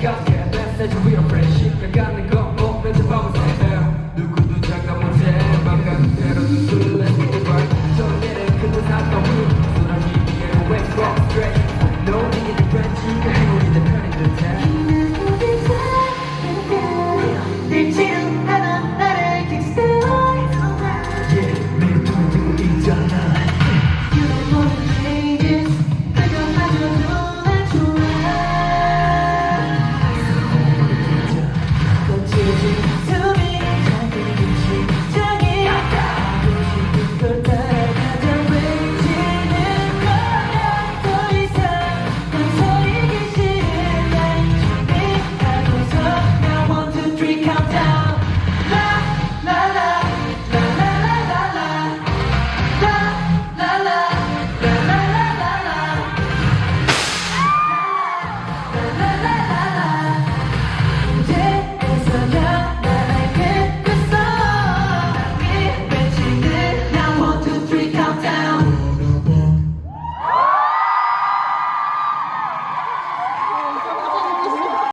심각해 메시지 위로 프레시 가는 건 몸에 잡아보세 누구도 장담 못해 맘 가는 대로 눈을 내리고 전례를 그는 사람